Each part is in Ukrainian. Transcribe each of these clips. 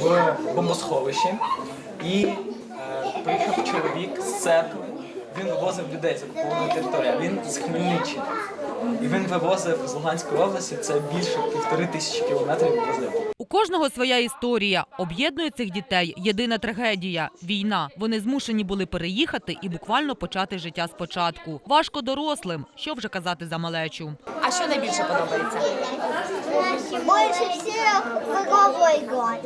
були в бомбосховищі, і е, приїхав чоловік з церкви. Він вивозив людей з окупованої території. а Він з Хмельниччини. І він вивозив з Луганської області. Це більше півтори тисячі кілометрів возив. У кожного своя історія. Об'єднує цих дітей єдина трагедія війна. Вони змушені були переїхати і буквально почати життя спочатку. Важко дорослим, що вже казати за малечу. А що найбільше подобається? Больше всех в.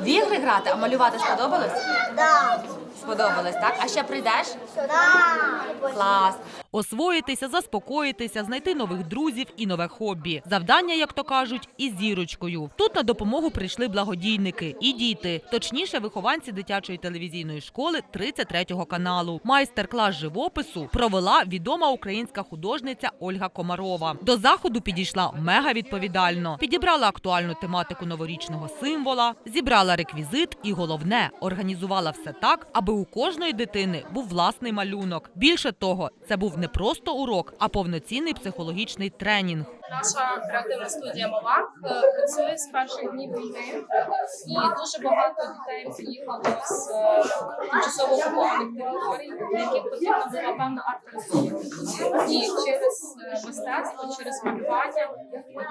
В ігри грати, а малювати сподобалось? Да. Сподобалось, так? А ще прийдеш? Так. Клас. Освоїтися, заспокоїтися, знайти нових друзів і нове хобі. Завдання, як то кажуть, із зірочкою. Тут на допомогу прийшли благодійники і діти, точніше, вихованці дитячої телевізійної школи 33-го каналу. Майстер-клас живопису провела відома українська художниця Ольга Комарова. До заходу підійшла мега відповідально. Підібрала актуальну тематику новорічного символа, зібрала реквізит і головне організувала все так, аби у кожної дитини був власний малюнок. Більше того, це був не просто урок, а повноцінний психологічний тренінг. Наша креативна студія Мавак е, працює з перших днів війни, і дуже багато дітей приїхало з е, тимчасово окупованих територій, яких потрібна була певна арт-терапія. І через мистецтво, через малювання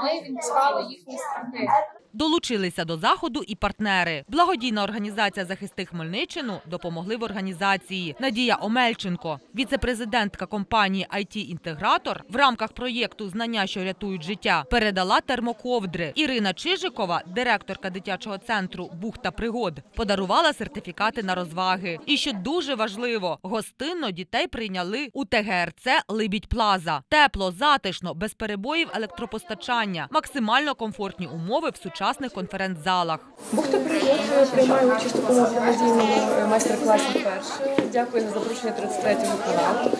ми відпускали їхні страхи. Долучилися до заходу і партнери. Благодійна організація Захисти Хмельниччину допомогли в організації. Надія Омельченко, віце-президентка компанії it інтегратор в рамках проєкту Знання, що рятують життя, передала термоковдри. Ірина Чижикова, директорка дитячого центру Бухта пригод, подарувала сертифікати на розваги. І що дуже важливо, гостинно дітей прийняли у ТГРЦ Либідь Плаза. Тепло, затишно, без перебоїв електропостачання, максимально комфортні умови в сучасних конференц-залах. Бухта пригод приймає участь у такому благодійному майстер-класі вперше. Дякую за запрошення 33-го каналу.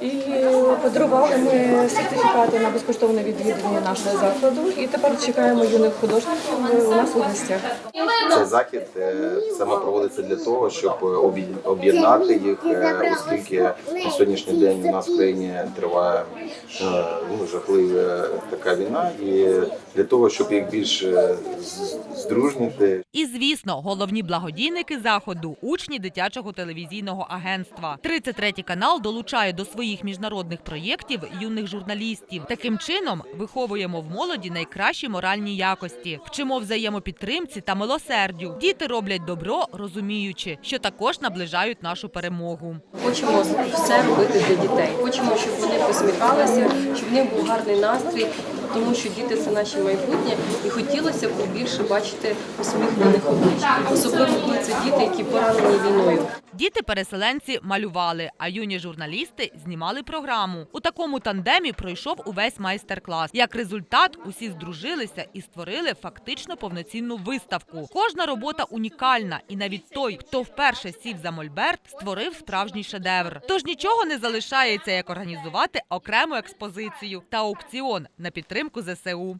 І подарували ми сертифікати на безкоштовне відвідування нашого закладу. І тепер чекаємо юних художників у нас у гостях. Цей захід е, саме проводиться для того, щоб е, об'єднати їх, е, оскільки на сьогоднішній день у нас в країні триває е, ну, жахлива така війна, і для того, щоб їх більш е, здружнити, І звісно, головні благодійники заходу учні дитячого телевізійного агентства. 33 канал долучає до своїх міжнародних проєктів юних журналістів. Таким чином виховуємо в молоді найкращі моральні якості, вчимо взаємопідтримці та милосердю. Діти роблять добро, розуміючи, що також наближають нашу перемогу. Хочемо все робити для дітей. Хочемо, щоб вони посміхалися, щоб в них був гарний настрій, тому що діти це наше майбутнє, і хотілося б більше бачити усміхнених облич, особливо діти, які поранені війною. Діти-переселенці малювали, а юні журналісти знімали програму. У такому тандемі пройшов увесь майстер-клас. Як результат, усі здружилися і створили фактично повноцінну виставку. Кожна робота унікальна, і навіть той, хто вперше сів за мольберт, створив справжній шедевр. Тож нічого не залишається, як організувати окрему експозицію та аукціон на підтримку ЗСУ.